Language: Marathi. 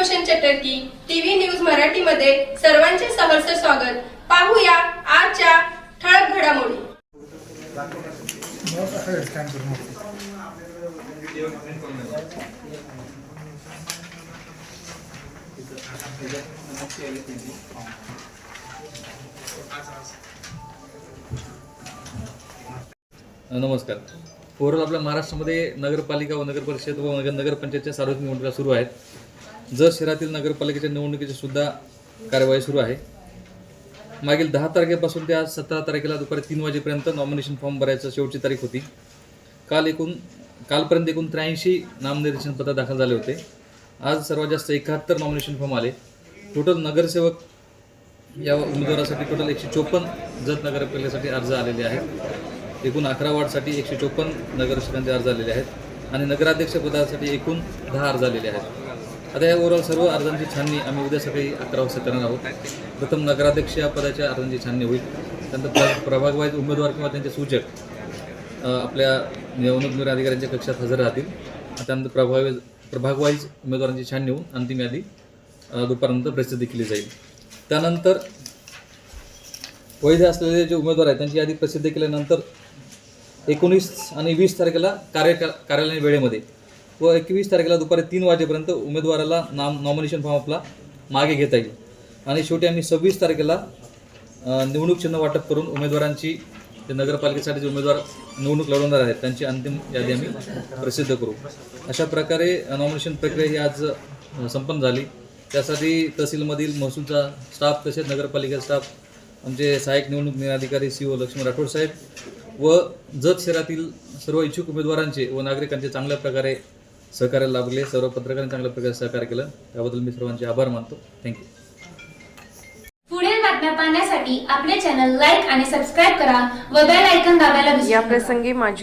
रोशन चटर्की टीव्ही न्यूज मराठीमध्ये सर्वांचे सहर्ष स्वागत. पाहूया आजच्या ठळक घडामोडी. नमस्कार. ओव्हरऑल आपल्या महाराष्ट्रामध्ये नगरपालिका व नगर परिषद व नगर नगरपंचायतच्या सार्वजनिक निवडणुका सुरू आहेत. जत शहरातील नगरपालिकेच्या निवडणुकीची सुद्धा कार्यवाही सुरू आहे मागील दहा तारखेपासून ते आज सतरा तारखेला दुपारी तीन वाजेपर्यंत नॉमिनेशन फॉर्म भरायचं शेवटची तारीख होती. काल एकूण कालपर्यंत एकूण त्र्याऐंशी नामनिर्देशन पत्र दाखल झाले होते. आज सर्वात जास्त एकाहत्तर नॉमिनेशन फॉर्म आले. टोटल नगरसेवक या उमेदवारासाठी टोटल एकशे चोपन्न जत नगरपालिकेसाठी अर्ज आलेले आहेत. एकूण अकरा वार्डसाठी एकशे चोपन्न नगरसेवकांचे अर्ज आलेले आहेत. आणि नगराध्यक्षपदासाठी एकूण दहा अर्ज आलेले आहेत. आता या ओव्हरऑल सर्व अर्जांची छाननी आम्ही उद्या सकाळी अकरा वाजता करणार आहोत. प्रथम नगराध्यक्ष या पदाच्या अर्जांची छाननी होईल. त्यानंतर प्रभागवाईज उमेदवार किंवा त्यांचे सूचक आपल्या निवडणूक निर्णय अधिकाऱ्यांच्या कक्षात हजर राहतील. त्यानंतर प्रभाग प्रभागवाईज उमेदवारांची छाननी होऊन अंतिम यादी दुपारनंतर प्रसिद्ध केली जाईल. त्यानंतर वैध असलेले जे उमेदवार आहेत त्यांची यादी प्रसिद्ध केल्यानंतर एकोणीस आणि वीस तारखेला कार्य कार्यालयीन वेळेमध्ये व एकवीस तारखेला दुपारी तीन वाजेपर्यंत उमेदवाराला नाम नॉमिनेशन फॉर्म आपला मागे घेता येईल. आणि शेवटी आम्ही सव्वीस तारखेला निवडणूक चिन्ह वाटप करून उमेदवारांची जे नगरपालिकेसाठी जे उमेदवार निवडणूक लढवणार आहेत त्यांची अंतिम यादी आम्ही प्रसिद्ध करू. अशा प्रकारे नॉमिनेशन प्रक्रिया ही आज संपन्न झाली. त्यासाठी तहसीलमधील महसूलचा स्टाफ तसेच नगरपालिका स्टाफ आमचे सहाय्यक निवडणूक निराधिकारी सी ओ लक्ष्मण राठोड साहेब व जत शहरातील सर्व इच्छुक उमेदवारांचे व नागरिकांचे चांगल्या प्रकारे सहकार्य लाभले. सर्व पत्रकारांनी चांगल्या प्रकारे सहकार्य केलं. त्याबद्दल मी सर्वांचे आभार मानतो. थँक्यू पुढील बातम्या पाहण्यासाठी आपले चॅनल लाईक आणि सबस्क्राईब करा व बेल आयकॉन दाबायला विसरू या. प्रसंगी माझी